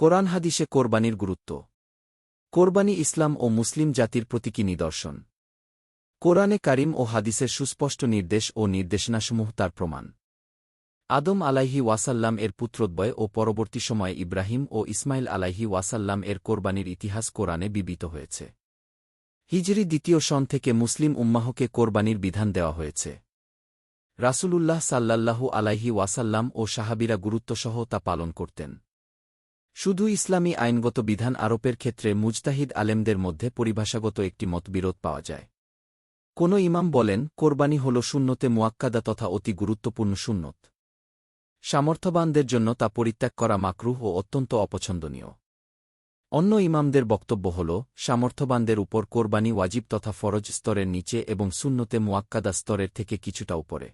কোরআন হাদিসে কোরবানির গুরুত্ব। কোরবানি ইসলাম ও মুসলিম জাতির প্রতীকী নিদর্শন। কোরআনে কারিম ও হাদিসের সুস্পষ্ট নির্দেশ ও নির্দেশনাসমূহ তার প্রমাণ। আদম আলাইহি ওয়াসাল্লাম এর পুত্রদ্বয় ও পরবর্তী সময়ে ইব্রাহিম ও ইসমাইল আলাইহি ওয়াসাল্লাম এর কোরবানির ইতিহাস কোরআনে বিবিত হয়েছে। হিজরি দ্বিতীয় সন থেকে মুসলিম উম্মাহকে কোরবানির বিধান দেওয়া হয়েছে। রাসূলুল্লাহ সাল্লাল্লাহু আলাইহি ওয়াসাল্লাম ও সাহাবিরা গুরুত্বসহ তা পালন করতেন। শুধু ইসলামী আইনগত বিধান আরোপের ক্ষেত্রে মুজতাহিদ আলেমদের মধ্যে পরিভাষাগত একটি মতবিরোধ পাওয়া যায়। কোন ইমাম বলেন, কোরবানি হল শূন্যতে মুয়াক্কাদা তথা অতি গুরুত্বপূর্ণ শূন্যত সামর্থ্যবানদের জন্য তা পরিত্যাগ করা মাকরুহ ও অত্যন্ত অপছন্দনীয়। অন্য ইমামদের বক্তব্য হল, সামর্থ্যবানদের উপর কোরবানি ওয়াজিব তথা ফরজ স্তরের নিচে এবং শূন্যতে মুয়াক্কাদা স্তরের থেকে কিছুটা উপরে।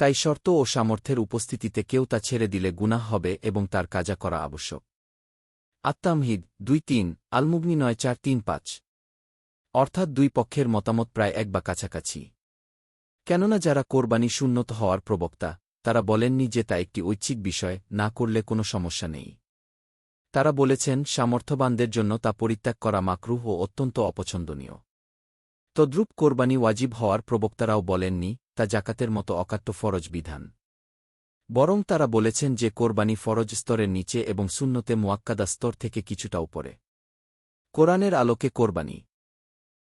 তাই শর্ত ও সামর্থ্যের উপস্থিতিতে কেউ তা ছেড়ে দিলে গুনাহ হবে এবং তার কাজা করা আবশ্যক। আত্মামহিদ, দুই তিন, আলমুগ্নি নয় চার তিন পাঁচ। অর্থাৎ দুই পক্ষের মতামত প্রায় এক বা কাছাকাছি। কেননা যারা কোরবানি শূন্যত হওয়ার প্রবক্তা, তারা বলেননি যে তা একটি ঐচ্ছিক বিষয়, না করলে কোনো সমস্যা নেই। তারা বলেছেন, সামর্থ্যবানদের জন্য তা পরিত্যাগ করা মাকরুহ ও অত্যন্ত অপছন্দনীয়। তদ্রূপ কোরবানি ওয়াজিব হওয়ার প্রবক্তারাও বলেননি তা জাকাতের মতো অকাট্য ফরজ বিধান। বরং তারা বলেছেন যে কোরবানি ফরজ স্তরের নিচে এবং শূন্যতে মুয়াক্কাদা স্তর থেকে কিছুটা উপরে। কোরআনের আলোকে কোরবানি।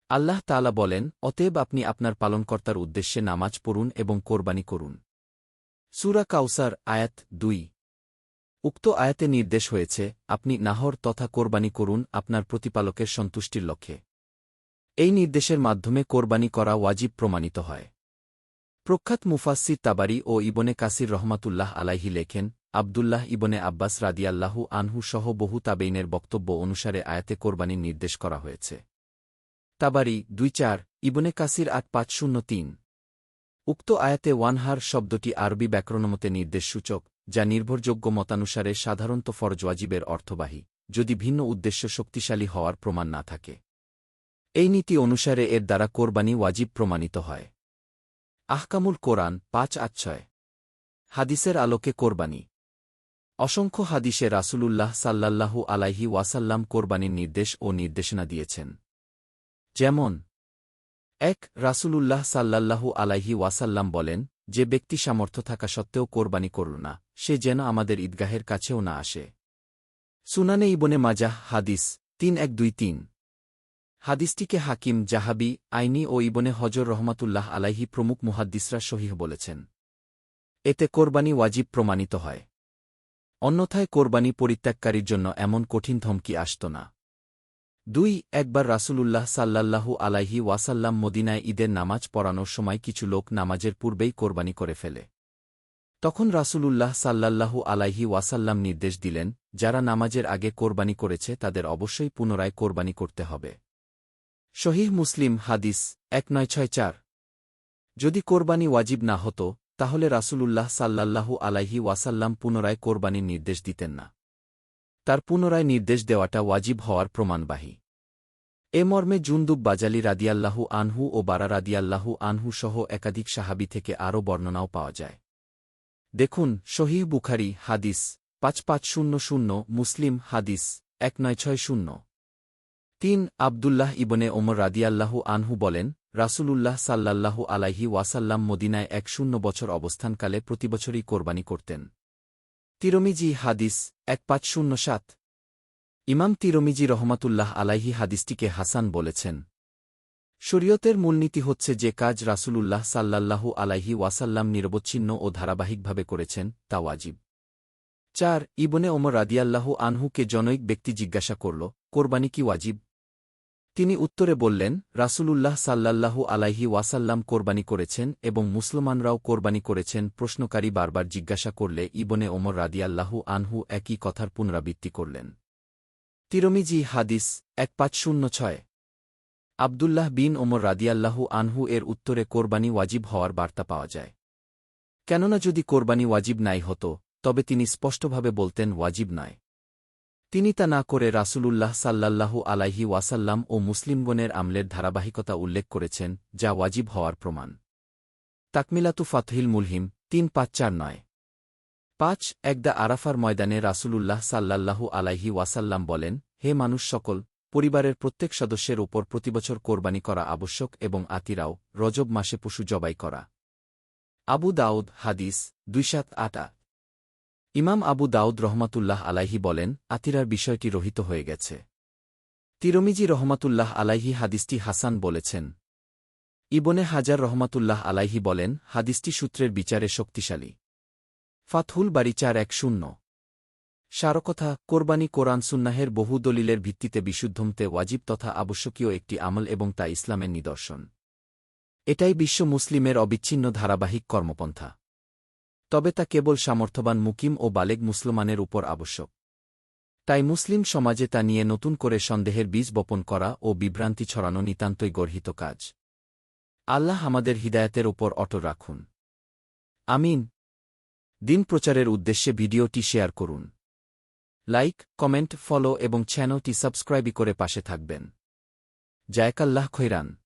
আল্লাহ তালা বলেন, অতএব আপনি আপনার পালনকর্তার উদ্দেশ্যে নামাজ পড়ুন এবং কোরবানি করুন। সুরা কাউসার আয়াত দুই। উক্ত আয়াতে নির্দেশ হয়েছে, আপনি নাহর তথা কোরবানি করুন আপনার প্রতিপালকের সন্তুষ্টির লক্ষ্যে। এই নির্দেশের মাধ্যমে কোরবানি করা ওয়াজিব প্রমাণিত হয়। প্রখ্যাত মুফাসির তাবারি ও ইবনে কাসির রহমাতুল্লাহ আলাইহি লেখেন, আবদুল্লাহ ইবনে আব্বাস রাদিয়াল্লাহু আনহু সহ বহু তাবেইনের বক্তব্য অনুসারে আয়াতে কোরবানির নির্দেশ করা হয়েছে। তাবারি দুই চার, ইবনে কাসির আট পাঁচ শূন্য তিন। উক্ত আয়াতে ওয়ানহার শব্দটি আরবি ব্যাকরণমতে নির্দেশসূচক, যা নির্ভরযোগ্য মতানুসারে সাধারণত ফরজওয়াজিবের অর্থবাহী, যদি ভিন্ন উদ্দেশ্য শক্তিশালী হওয়ার প্রমাণ না থাকে। এই নীতি অনুসারে এর দ্বারা কোরবানি ওয়াজিব প্রমাণিত হয়। আহকামুল কোরআন, পাঁচ আচ্ছয় হাদিসের আলোকে কোরবানি। অসংখ্য হাদিসে রাসূলুল্লাহ সাল্লাল্লাহু আলাইহি ওয়াসাল্লাম কোরবানির নির্দেশ ও নির্দেশনা দিয়েছেন। যেমন, এক, রাসূলুল্লাহ সাল্লাল্লাহু আলাইহি ওয়াসাল্লাম বলেন, যে ব্যক্তি সামর্থ্য থাকা সত্ত্বেও কোরবানি করল না, সে যেন আমাদের ঈদগাহের কাছেও না আসে। সুনানে ইবনে মাজাহ, হাদিস, তিন এক দুই তিন। হাদিসটিকে হাকিম জাহাবি, আইনি ও ইবনে হজর রহমাতুল্লাহ আলাইহি প্রমুখ মুহাদ্দিসরা সহিহ বলেছেন। এতে কোরবানি ওয়াজিব প্রমাণিত হয়। অন্যথায় কোরবানি পরিত্যাগকারীর জন্য এমন কঠিন ধমকি আসত না। দুই, একবার রাসূলুল্লাহ সাল্লাল্লাহু আলাইহি ওয়াসাল্লাম মদিনায় ঈদের নামাজ পড়ানোর সময় কিছু লোক নামাজের পূর্বেই কোরবানি করে ফেলে। তখন রাসূলুল্লাহ সাল্লাল্লাহু আলাইহি ওয়াসাল্লাম নির্দেশ দিলেন, যারা নামাজের আগে কোরবানি করেছে তাদের অবশ্যই পুনরায় কোরবানি করতে হবে। শহীহ মুসলিম হাদিস, এক নয় ছয় চার। যদি কোরবানি ওয়াজিব না হতো, তাহলে রাসূলুল্লাহ সাল্লাল্লাহু আলাইহি ওয়াসাল্লাম পুনরায় কোরবানির নির্দেশ দিতেন না। তার পুনরায় নির্দেশ দেওয়াটা ওয়াজিব হওয়ার প্রমাণবাহী। এ মর্মে জুন্দুব বাজালি রাদিয়াল্লাহু আনহু ও বারা রাদিয়াল্লাহু আনহু সহ একাধিক সাহাবি থেকে আরও বর্ণনাও পাওয়া যায়। দেখুন শহীহ বুখারি হাদিস, পাঁচ পাঁচ শূন্য শূন্য, মুসলিম হাদিস, এক নয় ছয় শূন্য। তিন আবদুল্লাহ ইবনে ওমর রাদিয়াল্লাহু আনহু বলেন, রাসূলুল্লাহ সাল্লাল্লাহু আলাইহি ওয়াসাল্লাম মদিনায় এক শূন্য বছর অবস্থানকালে প্রতিবছরই কোরবানি করতেন। তিরমিজি হাদিস এক পাঁচ শূন্য সাত। ইমাম তিরমিজি রহমাতুল্লাহ আলাইহি হাদিসটিকে হাসান বলেছেন, শরীয়তের মূলনীতি হচ্ছে যে কাজ রাসূলুল্লাহ সাল্লাল্লাহু আলাইহি ওয়াসাল্লাম নিরবচ্ছিন্ন ও ধারাবাহিকভাবে করেছেন, তা ওয়াজিব। চার, ইবনে ওমর রাদিয়াল্লাহু আনহুকে জনৈক ব্যক্তি জিজ্ঞাসা করল, কোরবানি কি ওয়াজিব? তিনি উত্তরে বললেন, রাসূলুল্লাহ সাল্লাল্লাহু আলাইহি ওয়াসাল্লাম কোরবানি করেছেন এবং মুসলমানরাও কোরবানি করেছেন প্রশ্নকারী বারবার জিজ্ঞাসা করলে ইবনে ওমর রাদিয়াল্লাহু আনহু একই কথার পুনরাবৃত্তি করলেন। তিরমিজি হাদিস এক পাঁচ শূন্য ছয়। আবদুল্লাহ বিন ওমর রাদিয়াল্লাহু আনহু এর উত্তরে কোরবানি ওয়াজিব হওয়ার বার্তা পাওয়া যায়। কেননা যদি কোরবানি ওয়াজিব নাই হতো, তবে তিনি স্পষ্টভাবে বলতেন ওয়াজিব নয় তিনি তা না করে রাসূলুল্লাহ সাল্লাল্লাহু আলাইহি ওয়াসাল্লাম ও মুসলিমগণের আমলের ধারাবাহিকতা উল্লেখ করেছেন, যা ওয়াজিব হওয়ার প্রমাণ। তাকমিলাতু ফাতহিল মুলহিম, তিন পাঁচ চার নয়। পাঁচ, একদা আরাফার ময়দানে রাসূলুল্লাহ সাল্লাল্লাহু আলাইহি ওয়াসাল্লাম বলেন, হে মানুষ সকল, পরিবারের প্রত্যেক সদস্যের ওপর প্রতিবছর কোরবানি করা আবশ্যক এবং আতিরাও, রজব মাসে পশু জবাই করা। আবু দাউদ, হাদিস, দুই সাত আটা ইমাম আবু দাউদ রহমাতুল্লাহ আলাইহি বলেন, আতিরার বিষয়টি রহিত হয়ে গেছে। তিরমিজি রহমাতুল্লাহ আলাইহি হাদিসটি হাসান বলেছেন। ইবনে হাজার রহমাতুল্লাহ আলাইহি বলেন, হাদিসটি সূত্রের বিচারে শক্তিশালী। ফাতহুল বাড়ি চার এক শূন্য। সারকথা, কোরবানি কোরআন সুন্নাহের বহু দলিলের ভিত্তিতে বিশুদ্ধমতে ওয়াজিব তথা আবশ্যকীয় একটি আমল এবং তা ইসলামের নিদর্শন। এটাই বিশ্ব মুসলিমের অবিচ্ছিন্ন ধারাবাহিক কর্মপন্থা। তবে তা কেবল সামর্থ্যবান মুকিম ও বালেগ মুসলমানের উপর আবশ্যক। তাই মুসলিম সমাজে তা নিয়ে নতুন করে সন্দেহের বীজ বপন করা ও বিভ্রান্তি ছড়ানো নিতান্তই গর্হিত কাজ। আল্লাহ আমাদের হিদায়তের ওপর অটল রাখুন। আমিন। দিন প্রচারের উদ্দেশ্যে ভিডিওটি শেয়ার করুন। লাইক, কমেন্ট, ফলো এবং চ্যানেলটি সাবস্ক্রাইবই করে পাশে থাকবেন। জায়কাল্লাহ খৈরান।